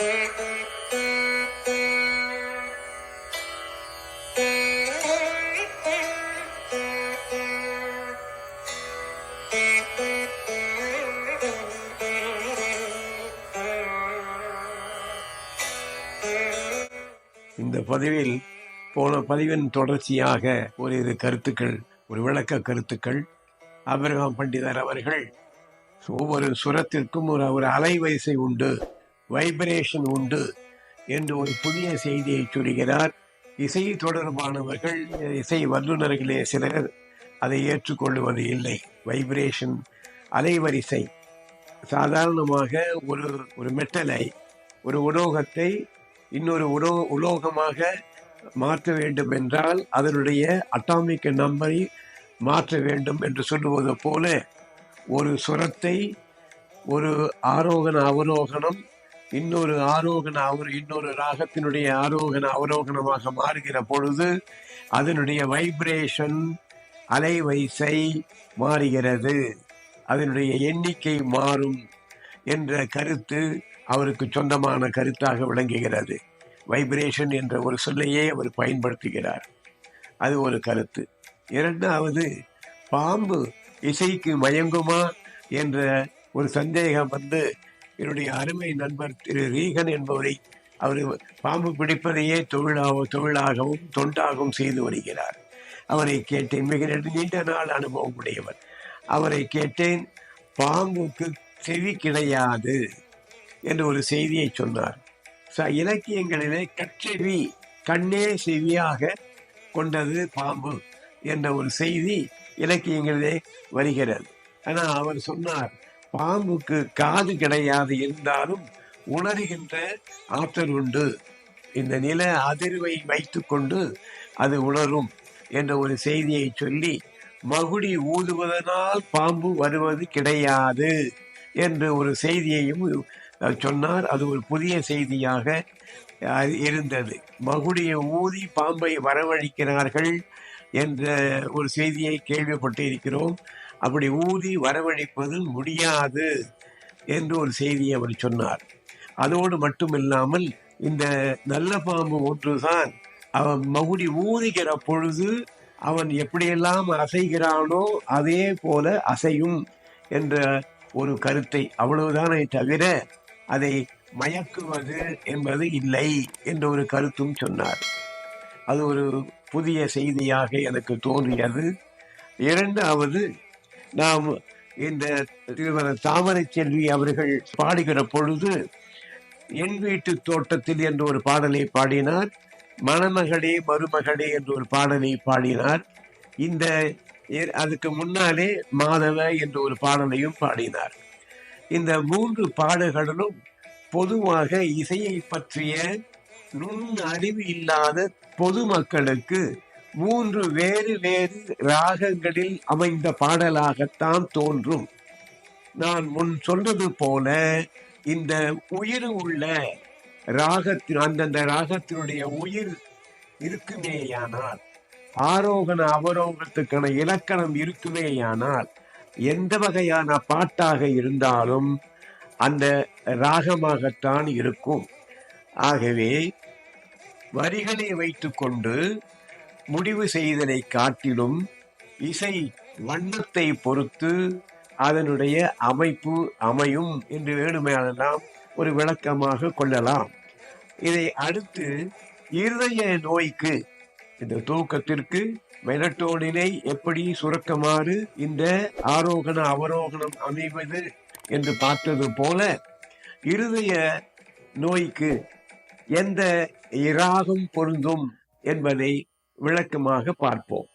இந்த பதிவில் போன பதிவின் தொடர்ச்சியாக ஒரு இரு கருத்துக்கள் ஒரு விளக்க கருத்துக்கள். அபிரகாம் பண்டிதர் அவர்கள் ஒவ்வொரு சுரத்திற்கும் ஒரு ஒரு அலைவரிசை உண்டு. வைப்ரேஷன் உண்டு என்று ஒரு புதிய செய்தியை சொல்கிறார். இசை தொடர்பானவர்கள் இசை வல்லுநர்களே சிலர் அதை ஏற்றுக்கொள்வது இல்லை. வைப்ரேஷன் அலைவரிசை. சாதாரணமாக ஒரு ஒரு மெட்டலை ஒரு உலோகத்தை இன்னொரு உலோ உலோகமாக மாற்ற வேண்டும் என்றால் அதனுடைய அட்டாமிக் நம்பரை மாற்ற வேண்டும் என்று சொல்லுவது போல ஒரு சுரத்தை ஒரு ஆரோகண அவரோகணம் இன்னொரு ஆரோகண அவர் இன்னொரு ராகத்தினுடைய ஆரோகண அவரோகணமாக மாறுகிற பொழுது அதனுடைய வைப்ரேஷன் அலைவரிசை மாறுகிறது. அதனுடைய எண்ணிக்கை மாறும் என்ற கருத்து அவருக்கு சொந்தமான கருத்தாக விளங்குகிறது. வைப்ரேஷன் என்ற ஒரு சொல்லையே அவர் பயன்படுத்துகிறார். அது ஒரு கருத்து. இரண்டாவது பாம்பு இசைக்கு மயங்குமா என்ற ஒரு சந்தேகம் வந்து என்னுடைய அருமை நண்பர் திரு ரீகன் என்பவரை அவர் பாம்பு பிடிப்பதையே தொழிலாக தொழிலாகவும் தொண்டாகவும் செய்து வருகிறார். அவரை கேட்டேன் மிக நீண்ட நாள் அனுபவம் உடையவர். அவரை கேட்டேன் பாம்புக்கு செவி கிடையாது என்று ஒரு செய்தியை சொன்னார். ச இலக்கியங்களிலே கற்றெவி கண்ணே செவியாக கொண்டது பாம்பு என்ற ஒரு செய்தி இலக்கியங்களிலே வருகிறது. ஆனால் அவர் சொன்னார் பாம்புக்கு காது கிடையாது இருந்தாலும் உணர்கின்ற ஆற்றல் உண்டு. இந்த நில அதிர்வை வைத்துக்கொண்டு அது உணரும் என்ற ஒரு செய்தியை சொல்லி மகுடி ஊதுவதனால் பாம்பு வருவது கிடையாது என்ற ஒரு செய்தியையும் சொன்னார். அது ஒரு புதிய செய்தியாக இருந்தது. மகுடியை ஊதி பாம்பை வரவழைக்கிறார்கள் என்ற ஒரு செய்தியை கேள்விப்பட்டு இருக்கிறோம் அப்படி ஊதி வரவழைப்பது முடியாது என்று ஒரு செய்தியை அவர் சொன்னார். அதோடு மட்டுமில்லாமல் இந்த நல்ல பாம்பு ஒன்றுதான் அவன் மகுடி ஊதுகிற பொழுது அவன் எப்படியெல்லாம் அசைகிறானோ அதே போல அசையும் என்ற ஒரு கருத்தை அவ்வளவுதானே தவிர அதை மயக்குவது என்பது இல்லை என்ற ஒரு கருத்தும் சொன்னார். அது ஒரு புதிய செய்தியாக எனக்கு தோன்றியது. இரண்டாவது நாம் இந்த திருமண தாமரை செல்வி அவர்கள் பாடுகிற பொழுது என் வீட்டு தோட்டத்தில் என்ற ஒரு பாடலை பாடினார் மணமகளே மருமகளே என்ற ஒரு பாடலை பாடினார். இந்த அதுக்கு முன்னாலே மாதவ என்ற ஒரு பாடலையும் பாடினார். இந்த மூன்று பாடல்களிலும் பொதுவாக இசையை பற்றிய நுண் அறிவு இல்லாத பொதுமக்களுக்கு மூன்று வேறு வேறு ராகங்களில் அமைந்த பாடலாகத்தான் தோன்றும். நான் முன் சொன்னது போல இந்த உயிர் உள்ள ராகத்தின் அந்தந்த ராகத்தினுடைய உயிர் இருக்குமேயானால் ஆரோகண அவரோகத்துக்கான இலக்கணம் இருக்குமேயானால் எந்த வகையான பாட்டாக இருந்தாலும் அந்த ராகமாகத்தான் இருக்கும். ஆகவே வரிகளை வைத்துக்கொண்டு முடிவு செய்தலை காட்டிலும் இசை வண்ணத்தை பொறுத்து அதனுடைய அமைப்பு அமையும் என்று வேணுமையானலாம் ஒரு விளக்கமாக கொள்ளலாம். இதை அடுத்து இருதய நோய்க்கு இந்த தூக்கத்திற்கு மெலட்டோனினை எப்படி சுரக்கமாறு இந்த ஆரோகண அவரோகணம் அமைவது என்று பார்த்தது போல இருதய நோய்க்கு எந்த இராகம் பொருந்தும் என்பதை விளக்கமாக பார்ப்போம்.